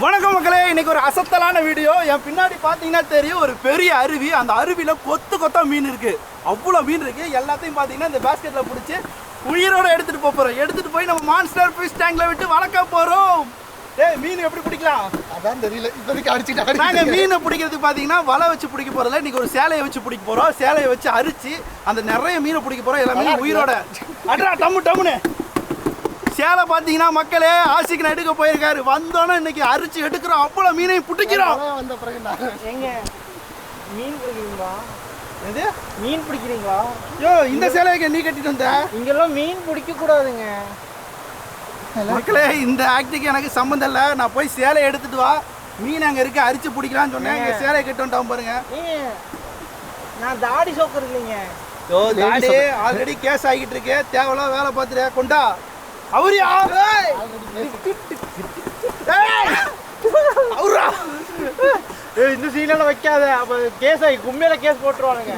வணக்கம் மக்களே இன்னைக்கு ஒரு அசத்தலான வீடியோ. என் பின்னாடி பார்த்தீங்கன்னா தெரியும் ஒரு பெரிய அருவி. அந்த அருவியில் கொத்து கொத்தா மீன் இருக்கு. அவ்வளோ மீன் இருக்கு. எல்லாத்தையும் பார்த்தீங்கன்னா இந்த பேஸ்கெட்டில் பிடிச்சி உயிரோட எடுத்துட்டு போக போறோம். எடுத்துட்டு போய் நம்ம மான்ஸ்டர் ஃபிஷ் டேங்க்ல விட்டு வளர்க்க போறோம். ஏய் மீன் எப்படி பிடிக்கலாம்? அதான் தெரியல. இப்போதைக்கு அடிச்சுட்டு நாங்க அடிச்சுட்டு மீனை பிடிக்கிறதுக்கு பார்த்தீங்கன்னா வலை வச்சு பிடிக்க போறதுல இன்னைக்கு ஒரு சேலையை வச்சு பிடிக்க போறோம். சேலையை வச்சு அரிச்சு அந்த நிறைய மீனை பிடிக்க போறோம். எல்லாமே உயிரோட. அட்ரா டம்மு டம்முன்னு. சேலை பார்த்தீங்கன்னா மக்களே ஆசிக்கு எடுக்க போயிருக்காரு. வந்தோன்னே இன்னைக்கு அரிச்சு எடுக்கிறோம். அவ்வளோ மீனையும் பிடிக்கிறோம். வந்த பிறகு ஏங்க மீன் பிடிக்கிறீங்களா? எது மீன் பிடிக்கிறீங்களா? யோ இந்த சேலையை நீ கட்டிட்டு வந்த? இங்கெல்லாம் மீன் பிடிக்க கூடாதுங்க. மக்களே இந்த ஆக்டிக்கு எனக்கு சம்மந்தம் இல்லை. நான் போய் சேலையை எடுத்துட்டு வா. மீன் அங்கே இருக்கு அரிச்சு பிடிக்கலாம்னு சொன்னேன். இங்கே சேலையை கட்டு பாருங்க. நான் தாடி சோக்கர் இல்லைங்க. யோ தாடி ஆல்ரெடி கேஸ் ஆகிட்டு இருக்கு. தேவையில்லாம் வேலை பார்த்துட்டு கொண்டா. அவரா ஏய், இந்த சீனெல்லாம் வைக்காத. அப்போ கேஸ் ஆகி கும்மியில கேஸ் போட்டுருவானுங்க.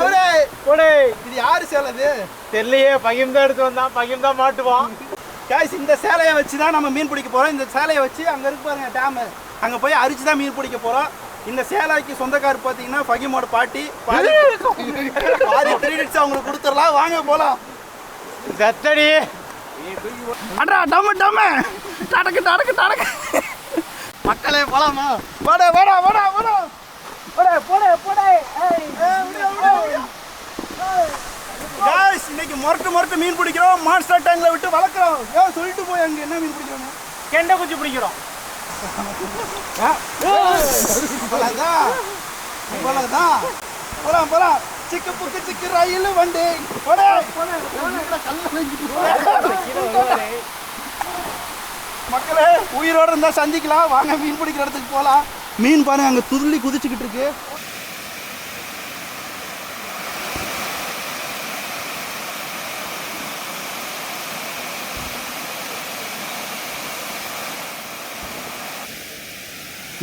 அவரே! போடே. இது யாரு சேலை இது தெரியலையே பகிம் தான் எடுத்து வந்தான். பகிம் தான் மாட்டுவான். காய்ஸ் இந்த சேலையை வச்சு தான் நம்ம மீன் பிடிக்க போகிறோம் இந்த சேலையை வச்சு அங்கே இருக்கு பாருங்க டேமு அங்கே போய் அரிச்சு தான் மீன் பிடிக்க போகிறோம் இந்த சேலைக்கு சொந்தக்கார் பார்த்தீங்கன்னா ஃபகிமோட பாட்டி. பாதி பாதி கிரெடிட்ஸ் அவங்களுக்கு கொடுத்துடலாம். வாங்க போகலாம் சத்தடி. அட்ரா டம்மு டம்மு. டடக்கு டடக்கு டடக்கு மக்களே போலாமா? வாடா வாடா வாடா வாடா. போடே போடே போடே. ஏய் காய்ஸ் இன்னைக்கு முரட்டு முரட்டு மீன் பிடிக்கிறோம். மான்ஸ்டர் டேங்க்ல விட்டு வளர்க்குறோம். ஏன் சொல்லிட்டு போய் அங்கே என்ன மீன் பிடிக்கிறோம்? கெண்டை குச்சி பிடிக்கிறோம். போலாம் போலாம். சிக்கு புக்கு சிக்கு ரயில் வண்டி. மக்களே உயிரோட இருந்தா சந்திக்கலாம். வாங்க மீன் பிடிக்கிற இடத்துக்கு போகலாம் மீன் பாருங்க அங்கே துள்ளி குதிச்சுக்கிட்டு இருக்கு.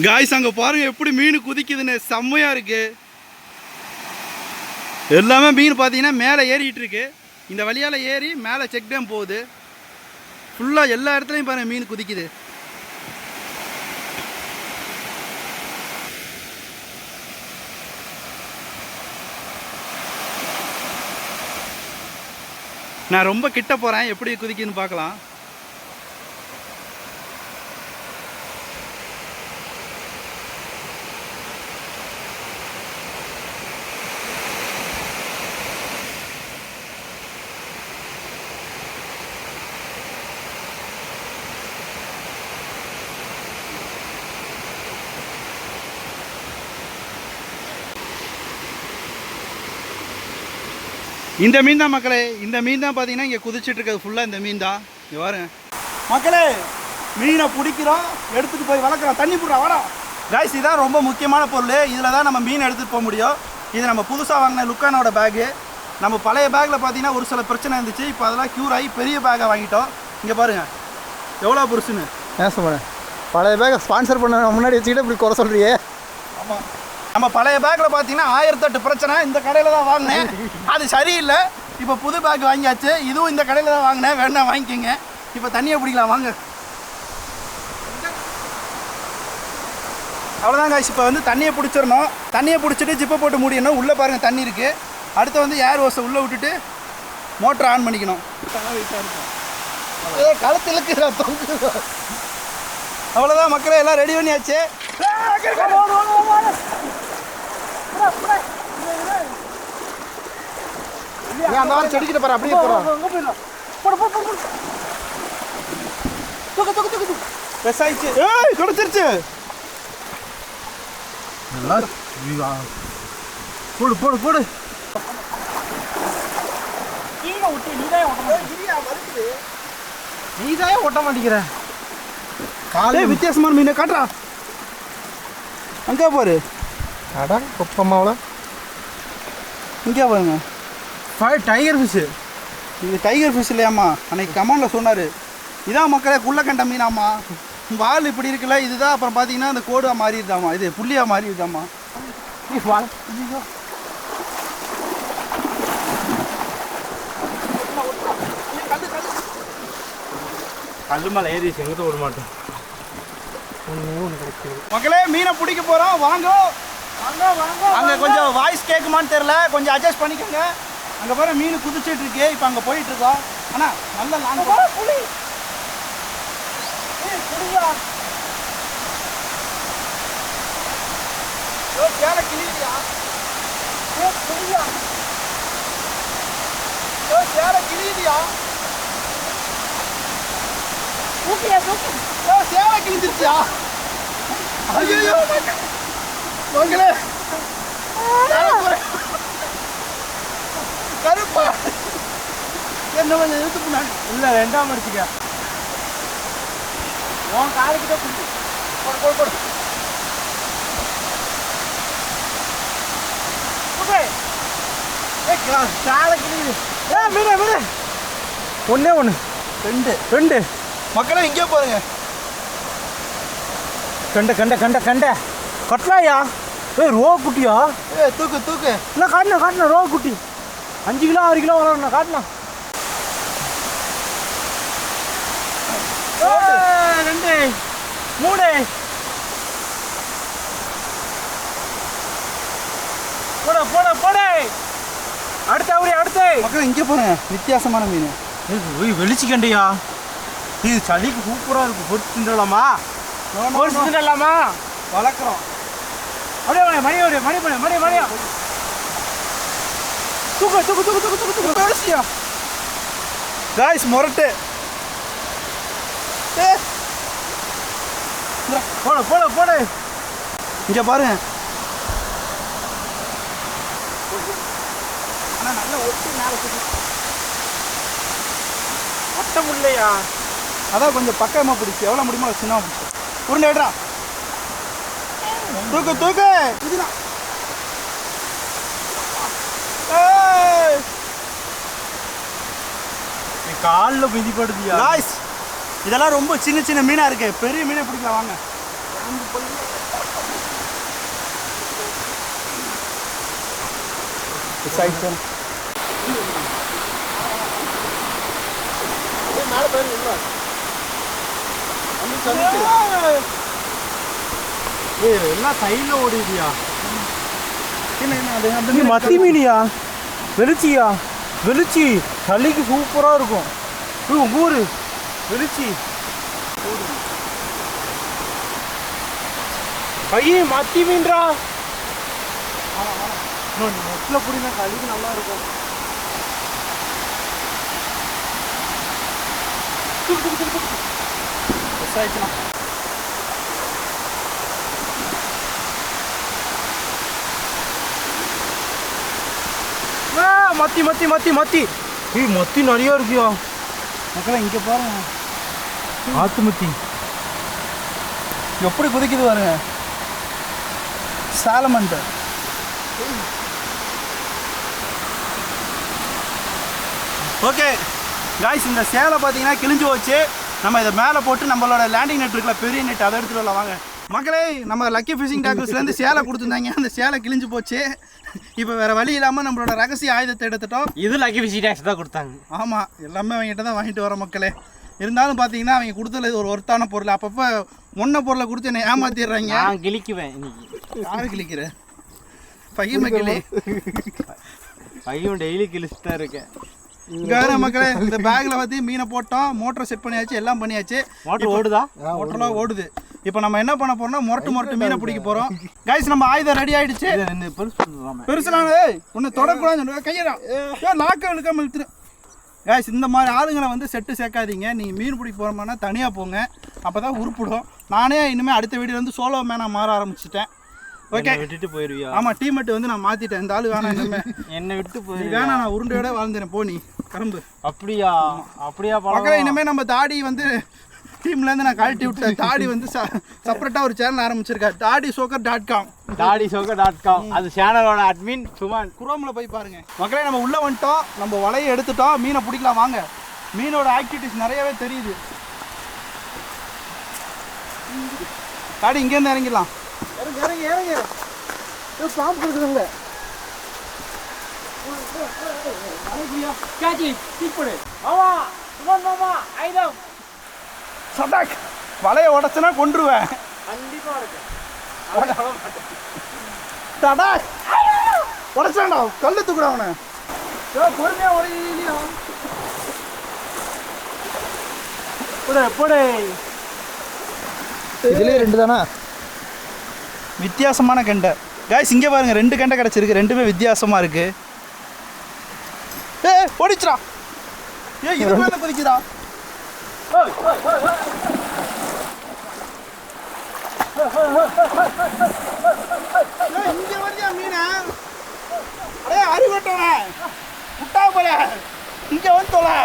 காய்ஸ் அங்கே பாருங்க எப்படி மீன் குதிக்குதுன்னு. செம்மையா இருக்கு. எல்லாமே மீன் பார்த்தீங்கன்னா மேலே ஏறிட்டு இருக்கு. இந்த வழியால் ஏறி மேலே செக் டேம் போகுது. ஃபுல்லாக எல்லா இடத்துலையும் பாருங்கள் மீன் குதிக்குது. நான் ரொம்ப கிட்ட போகிறேன் எப்படி குதிக்குதுன்னு பார்க்கலாம். இந்த மீன் தான் மக்களே இந்த மீன் தான் பார்த்தீங்கன்னா இங்கே குதிச்சிட்டு இருக்கிறது. ஃபுல்லாக இந்த மீன் தான் இங்க பாருங்க. மக்களே மீனை பிடிக்கிறோம் எடுத்துகிட்டு போய் வளர்க்குறோம். தண்ணி போடுறா வாடா. காய்ஸ் இதான் ரொம்ப முக்கியமான பொருள். இதில் தான் நம்ம மீன் எடுத்துகிட்டு போக முடியும். இது நம்ம புதுசாக வாங்கின லுக்கானோட பேகு நம்ம பழைய பேக்கில் பார்த்தீங்கன்னா ஒரு சில பிரச்சனை இருந்துச்சு. இப்போ அதெல்லாம் க்யூர் ஆகி பெரிய பேக்கை வாங்கிட்டோம். இங்கே பாருங்கள் எவ்வளோ புருஷுன்னு ஏன் சொல்கிறேன் பழைய பேக்கை ஸ்பான்சர் பண்ண முன்னாடி வச்சுக்கிட்டு இப்படி குறை சொல்றியே ஆமாம் நம்ம பழைய பேக்கில் பார்த்தீங்கன்னா ஆயிரத்தெட்டு பிரச்சனை. இந்த கடையில் தான் வாங்கினேன். அது சரியில்லை. இப்போ புது பேக் வாங்கியாச்சு. இதுவும் இந்த கடையில் தான் வாங்கினேன். வேணா வாங்கிக்கோங்க. இப்போ தண்ணியை பிடிக்கலாம் வாங்க. அவ்வளோதான் காய்ச்சி இப்போ வந்து தண்ணியை பிடிச்சிடணும். தண்ணியை பிடிச்சிட்டு ஜிப்பை போட்டு மூடிடணும். உள்ளே பாருங்கள் தண்ணி இருக்குது அடுத்து வந்து ஏர் ஓஸை உள்ளே விட்டுட்டு மோட்டர் ஆன் பண்ணிக்கணும். ஏ களத்திலுக்கு அவ்வளோதான் மக்களை எல்லாம் ரெடி பண்ணியாச்சு. நீ அந்த மாதிரி செடிக்கிட்ட பாரு அப்படியே பெஸ் ஆயிடுச்சு ஏய் கிடச்சிருச்சு. போடு போடு போடு. கீழே விட்டு நீதான் ஓட்ட நீ தான் ஓட்ட மாட்டேங்கிற. காலை ஏய் வித்தியாசமான மீனை காட்டுறா. அங்கே பாரு. அடா குப்பமாவில் இங்கே பாருங்க. ஃபைவ் டைகர் ஃபிஷ்ஷு இது டைகர் ஃபிஷ் இல்லையாம்மா? அன்னைக்கு கமாண்டில் சொன்னார். இதான் மக்களே குள்ள கண்ட மீனாம்மா வால் இப்படி இருக்குல்ல இதுதான் அப்புறம் பார்த்தீங்கன்னா அந்த கோடாக மாறிடுதாம்மா. இது புள்ளியாக மாறிடுதாம்மா. நீ வா. கல்லு மேலே ஏறி செங்கத்தை விட மாட்டோம் ஒன்று மக்களே மீனை பிடிக்க வாங்க வாங்க. அங்க கொஞ்சம் வாய்ஸ் கேட்குமான்னு தெரியல. கொஞ்சம் அட்ஜஸ்ட் பண்ணிக்கோங்க. அங்க பாரு மீன் குதிச்சிட்டு இருக்கு. இப்போ அங்க போயிட்டு இருக்கோம். அண்ணா நல்ல லாங் புளி சேலை கிளியா புளியா சேலை கிளியா தூக்கியா தூக்கி. சேலை கிழிஞ்சிருச்சியா? ஐயோ கருப்பா. என்ன கொஞ்சம் இழுத்து போனாங்க இல்ல ரெண்டாம் அடிச்சுக்க உன் காலுக்கிட்ட புளி போடு போடு போடு. ஒண்ணே ஒன்று ரெண்டு. ரெண்டு. மக்களே இங்கே பாருங்க. கண்ட கண்ட கண்ட கண்ட. கட்டலாயா? ஏய் ரோ குட்டியா? ஏ தூக்கு தூக்கு. இல்லை காட்டினா காட்டினா ரோ குட்டி. அஞ்சு கிலோ ஆறு கிலோ வரும் காட்டினா ரெண்டு. மூணு. போட போட போட. அடுத்த அவரி அடுத்து. மக்களே இங்கே பாருங்க வித்தியாசமான மீன். ஓய் வெளிச்சிக்கண்டியா? இது சளிக்கு சூப்பராக இருக்கும் பொரிச்சு தின்றலாமா? பொரிச்சு தின்றலாமா? வளர்க்குறோம். அப்படியே மணி மணி அப்படியே மணி மணி மணி மணியா. தூக்கு தூக்கு தூக்கு தூக்கு தூக்கு தூக்கு. பெருசியா காய்ஸ் முரட்டு. போடு போடு போடு. இங்க பாருங்க. ஒட்டி இல்லையா? அதான் கொஞ்சம் பக்கமா பிடிச்சி. எவ்வளவு முடியுமோ சின்னமா பிடிச்சி. உருண்டை எடுறா. தூக்கு தூக்கு. இதுதான் என் காலில் மிதிப்படுதியா இதெல்லாம் ரொம்ப சின்ன சின்ன மீனா இருக்கு. பெரிய மீனை பிடிக்கலாம் வாங்க. ஏய். எல்லாம் அந்த நீ மீன் மத்தி மீனியா? வெளிச்சியா? வெளிச்சி. சளிக்கு சூப்பராக இருக்கும். ஏய், உங்க ஊரு? வெளிச்சி. கையே மத்தி மீன்றா? நெட்டில் பிடிங்க கழுவி நல்லா இருக்கும். ஆயிடுச்சுண்ணா. ஆ, மத்தி மத்தி மத்தி மத்தி. ஏய் மத்தி நிறைய இருக்குயா? மக்களே இங்க பாருங்க. ஆத்து மத்தி. எப்படி குதிக்குது பாருங்க. சாலமண்ட் ஓகே. காய்ஸ் இந்த சேலை பார்த்தீங்கன்னா கிழிஞ்சு போச்சு. நம்ம இதை மேலே போட்டு நம்மளோட லேண்டிங் நெட் இருக்குல்ல பெரிய நெட் அதை எடுத்துட்டு வரலாம். வாங்க. மக்களே நம்ம லக்கி ஃபிஷிங் டாக்கர்ஸ்லேருந்து சேலை கொடுத்துருந்தாங்க. அந்த சேலை கிழிஞ்சு போச்சு. இப்போ வேற வழி இல்லாமல் நம்மளோட ரகசிய ஆயுதத்தை எடுத்துட்டோம். இது லக்கி பிசி டேக்ஸ் தான் கொடுத்தாங்க. ஆமாம் எல்லாமே அவங்ககிட்ட தான் வாங்கிட்டு வர மக்களே. இருந்தாலும் பார்த்தீங்கன்னா அவங்க கொடுத்தது ஒரு ஒருத்தான பொருள். அப்பப்போ முன்ன பொருளை கொடுத்து என்னை ஏமாத்திடுறாங்க. நான் கிழிக்குவேன் இன்னைக்கு. யாரு கிளிக்கிற பையன் கிளி பையன் டெய்லி கிழிச்சுட்டு தான் இருக்கேன். இங்க மக்களே இந்த பேக்ல வந்து மீனை போட்டோம் மோட்டர் செட் பண்ணியாச்சு எல்லாம் பண்ணியாச்சு. மோட்டர் ஓடுதா? மோட்டர்லாம் ஓடுது. இப்போ நம்ம என்ன பண்ண போறோம்னா முரட்டு முரட்டு மீனை பிடிக்க போறோம். கைஸ் நம்ம ஆயுதம் ரெடி ஆயிடுச்சு. இது ரெண்டு பெருசு சொல்றாம? பெருசுலாம் ஏய் உன்னை தொடக்கூடாது கையடா ஏ லாக்க இழுக்காம இழுத்துரு கைஸ் இந்த மாதிரி ஆளுங்களை வந்து செட்டு சேர்க்காதீங்க. நீங்கள் மீன் பிடிக்க போகிறோம்னா தனியாக போங்க. அப்போ தான் உருப்பிடும். நானே இனிமேல் அடுத்த வீடியோ வந்து சோலோ மேனாக மாற ஆரம்பிச்சிட்டேன். ஓகே விட்டுட்டு போயிருவியா? ஆமாம் டீமெட் வந்து நான் மாற்றிட்டேன் இந்த ஆள் வேணாம் இனிமே. என்னை விட்டு போயிருவியா? வேணாம் நான் உருண்டையோட வாழ்ந்துறேன். போ நீ கரும்பு. அப்படியா? அப்படியா பழம் இனிமேல் நம்ம தாடி வந்து டீம்லேருந்து நான் கழட்டி விட்டேன் தாடி வந்து செப்பரேட்டாக ஒரு சேனல் ஆரம்பிச்சிருக்கேன் தாடி சோக்கர் டாட் காம் தாடி சோக டாட் காம் அது சேனலோட அட்மின் சுமான் குரோமில் போய் பாருங்க மக்களே நம்ம உள்ளே வந்துட்டோம் நம்ம வலையை எடுத்துட்டோம் மீனை பிடிக்கலாம் வாங்க மீனோட ஆக்டிவிட்டிஸ் நிறையவே தெரியுது தாடி இங்கேருந்து இறங்கிடலாம் இறங்கி இறங்கி இறங்கி பாம்பு கொடுக்குதுங்க காச்சி தீப்படு மாமா சுமான் மாமா ஐதம் சட்டாக் வலையை உடச்சுனா கொண்டுருவேன் கண்டிப்பா இருக்கும் தடா உடச்சாண்டா கல்லு தூக்குடா அவனை. பொறுமையா உடையா போடு போடு. இதுலேயே ரெண்டு தானா? வித்தியாசமான கெண்டை. காய்ஸ் இங்கே பாருங்க ரெண்டு கெண்டை கிடச்சிருக்கு. ரெண்டுமே வித்தியாசமாக இருக்கு. ஏ ஓடிச்சுடா. ஏ இது மேலே குதிக்குதா? ஏய், இங்க வந்தியா மீனா? அடே அறிவட்டவன விட்டா போல. இங்க வந்து தொலை.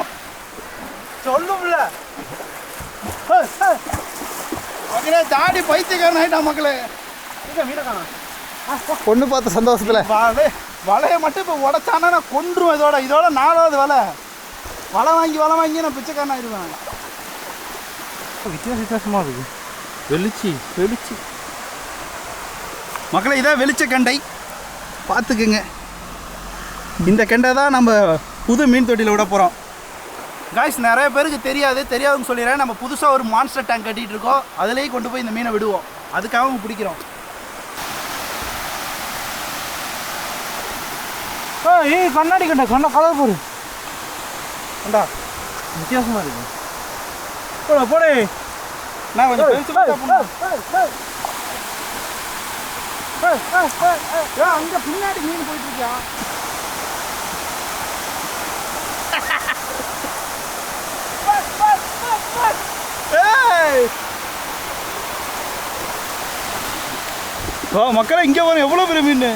சொல்லும்ல. மக்களே தாடி பைத்தியக்காரன் ஆயிட்டா மக்களே இங்க மீனை காணோம். பொண்ணு பார்த்த சந்தோஷத்தில். வலை வலையை மட்டும் இப்போ உடச்சானா நான் கொன்றுவேன் இதோட. இதோட நாலாவது வலை. வலை வாங்கி வலை வாங்கி நான் பிச்சைக்காரன் ஆயிடுவேன் வித்தியாச வித்தியாசமா இருக்கு வெளிச்சி வெளிச்சி. மக்களே இதான் வெளிச்ச கண்டை. பார்த்துக்குங்க. இந்த கெண்டை தான் நம்ம புது மீன் தொட்டியில் விட போகிறோம் காய்ஸ் நிறைய பேருக்கு தெரியாது. தெரியாதுன்னு சொல்லிடுறேன். நம்ம புதுசாக ஒரு மான்ஸ்டர் டேங்க் கட்டிகிட்டு இருக்கோம். அதுலேயே கொண்டு போய் இந்த மீனை விடுவோம். அதுக்காக அவங்க பிடிக்கிறோம். ஆ ஏய் கண்ணாடி கண்டா கண்ணா கலர் போடு. கண்டா. வித்தியாசமா இருக்கு போடு போடு. நான் கொஞ்சம் பெருசு பெருசா போடணும். ஏய், அங்க பின்னாடி மீன் போயிட்டு இருக்கியா! ஓ மக்களே இங்கே வரும் எவ்வளோ பெரிய மீன்?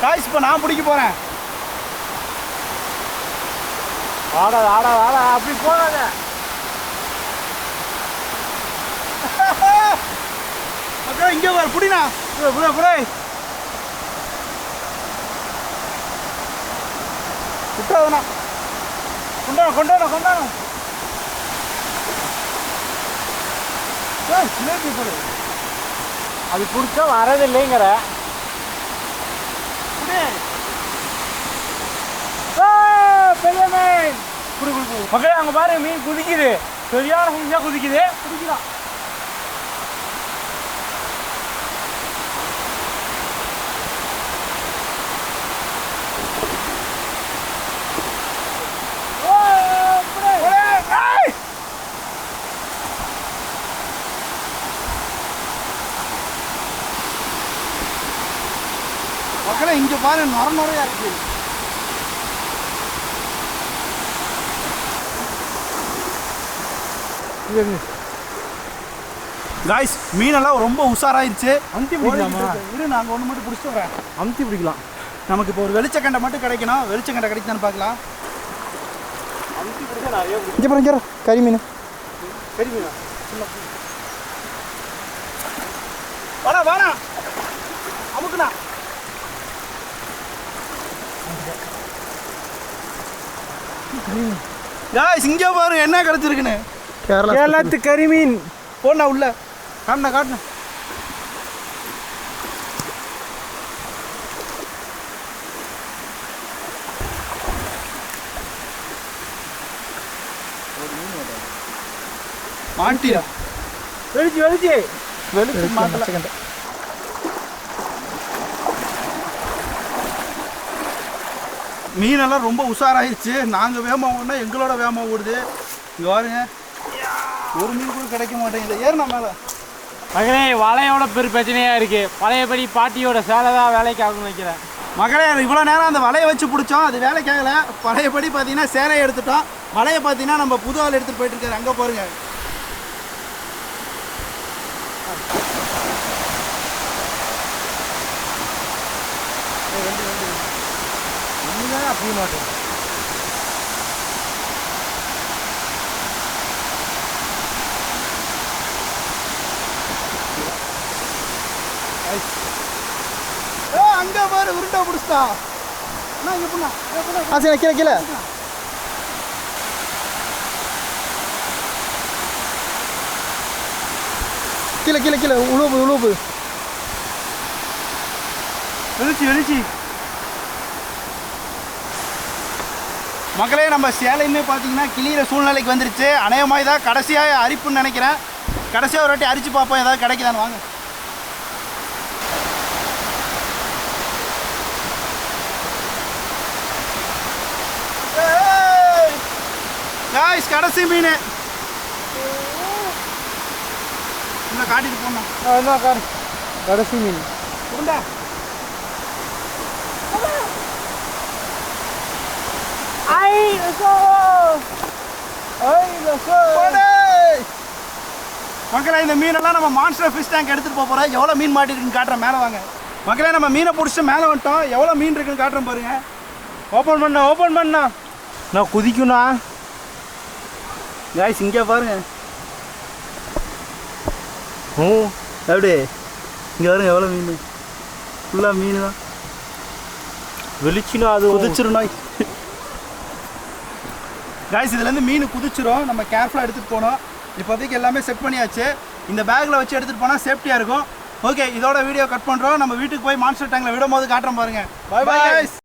காய்ஸ் இப்போ நான் பிடிக்க போகிறேன் ஆடா ஆடா ஆடா அப்படி போகாத. மக்களே இங்கே வர புடினா புடே புடே விட்டாதுண்ணா கொண்டாடும் கொண்டாட கொண்டாட அது பிடிச்சா வரதில்லைங்கிற பெரிய மீன் குடு குடு மக்களே அங்கே பாரு மீன் குதிக்குது. சரியான செஞ்சா குதிக்குது. குதிக்கலாம் மக்களே இங்கே பாரு நொர நொறையா இருக்கு. காய்ஸ் மீனெல்லாம் ரொம்ப உஷாராயிருச்சு. அமுத்தி பிடிக்கலாமா? இரு நாங்கள் ஒன்று மட்டும் பிடிச்சிட்டு வரேன். அமுத்தி பிடிக்கலாம். நமக்கு இப்போ ஒரு வெளிச்சக்கண்டை மட்டும் கிடைக்கணும். வெளிச்சக்கண்டை கிடைக்குதான்னு பார்க்கலாம். அமுத்தி பிடிச்சா நிறைய இங்கே பாருங்க கறி மீன். சரி மீனா? வாடா வாடா. அமுக்குண்ணா. காய்ஸ் இங்கே பாரு என்ன கிடைச்சிருக்குன்னு. கேரளா கேரளாத்து கறி மீன் போண்ணா உள்ள. காட்டுண்ணா காட்டுண்ணா. மாட்டியா வெளிச்சு வெளிச்சு வெளிச்சு மாட்டல மீனெல்லாம் ரொம்ப உஷாராயிருச்சு நாங்கள் வேகமாக ஓடினா எங்களோட வேகமாக ஓடுது. இங்கே பாருங்க. ஒரு மீன் கூட கிடைக்க மாட்டேங்குது. ஏறுண்ணா மேலே. மகனே வலையோட பெரு பிரச்சனையா இருக்கு. பழையபடி பாட்டியோட சேலை தான் வேலைக்கு ஆகும்னு வைக்கிறேன் மகளே இவ்வளோ நேரம் அந்த வலையை வச்சு பிடிச்சோம். அது வேலைக்காகல பழையபடி பார்த்தீங்கன்னா சேலையை எடுத்துட்டோம். வலையை பார்த்தீங்கன்னா நம்ம புது ஆள் எடுத்துகிட்டு போயிட்டு இருக்காரு. அங்கே பாருங்க. அப்படி மாட்டேன். ஏ அங்கே பாரு உருண்டை பிடிச்சிட்டா. அண்ணா இங்கே பண்ணா. ஆ சரி கீழே கீழே. கீழே கீழே கீழே. உழுவு உழுவு. வெளிச்சி வெளிச்சி. மக்களே நம்ம சேலையுமே பார்த்தீங்கன்னா கிளியிற சூழ்நிலைக்கு வந்துருச்சு. அநேகமாக தான் கடைசியாக அரிப்புன்னு நினைக்கிறேன். கடைசியாக ஒரு வாட்டி அரிச்சு பார்ப்போம் ஏதாவது கிடைக்குதான்னு. வாங்க. காய்ஸ் கடைசி மீன். இன்னும் காட்டிட்டு போனோம் கடைசி மீன். உண்டா ஐ லசோ ஐ லசோ மக்களே இந்த மீனெல்லாம் நம்ம மான்ஸ்டர் ஃபிஷ் டேங்க் எடுத்துட்டு போக போறோம். எவ்வளோ மீன் மாட்டிருக்குன்னு காட்டுறேன் மேலே வாங்க. மக்களே நம்ம மீனை பிடிச்சிட்டு மேலே வந்துட்டோம். எவ்வளோ மீன் இருக்குன்னு காட்டுறேன் பாருங்க. ஓப்பன் பண்ண ஓப்பன் பண்ணா. நான் குதிக்குண்ணா காய்ஸ் இங்கே பாருங்க. ஓ அப்படியே இங்கே பாருங்க எவ்வளோ மீன். ஃபுல்லாக மீன் தான் வெளிச்சினா அது குதிச்சிரும் நோய். காய்ஸ் இதுலேருந்து மீன் குதிச்சிரும். நம்ம கேர்ஃபுல்லாக எடுத்துகிட்டு போனோம் இப்போதைக்கு எல்லாமே செட் பண்ணியாச்சு. இந்த பேக்கில் வச்சு எடுத்துகிட்டு போனால் சேஃப்டியாக இருக்கும். ஓகே இதோட வீடியோ கட் பண்ணுறோம் நம்ம வீட்டுக்கு போய் மான்ஸ்டர் டேங்கில் விடும் போது காட்டுறோம் பாருங்க. பாய் பாய்